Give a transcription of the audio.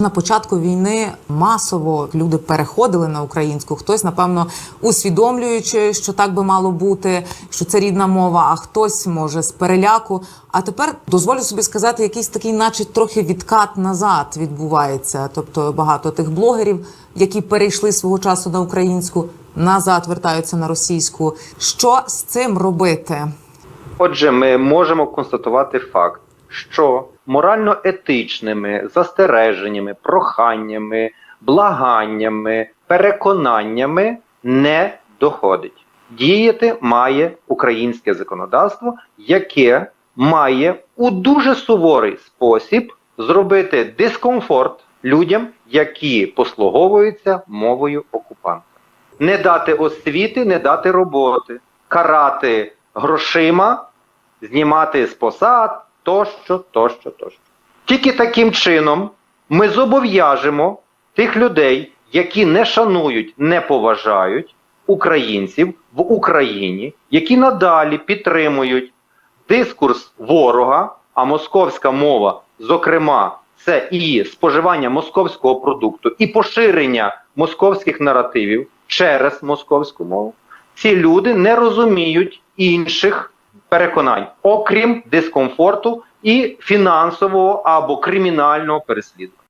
На початку війни масово люди переходили на українську. Хтось, напевно, усвідомлюючи, що так би мало бути, що це рідна мова, а хтось може з переляку. А тепер дозволю собі сказати, якийсь такий, наче трохи відкат назад відбувається. Тобто багато тих блогерів, які перейшли свого часу на українську, назад вертаються на російську. Що з цим робити? Отже, ми можемо констатувати факт, що морально-етичними застереженнями, проханнями, благаннями, переконаннями не доходить. Діяти має українське законодавство, яке має у дуже суворий спосіб зробити дискомфорт людям, які послуговуються мовою окупанта. Не дати освіти, не дати роботи, карати грошима, знімати з посад, тощо, тощо, тощо. Тільки таким чином ми зобов'яжемо тих людей, які не шанують, не поважають українців в Україні, які надалі підтримують дискурс ворога, а московська мова, зокрема, це і споживання московського продукту, і поширення московських наративів через московську мову. Ці люди не розуміють інших переконань, окрім дискомфорту і фінансового або кримінального переслідування.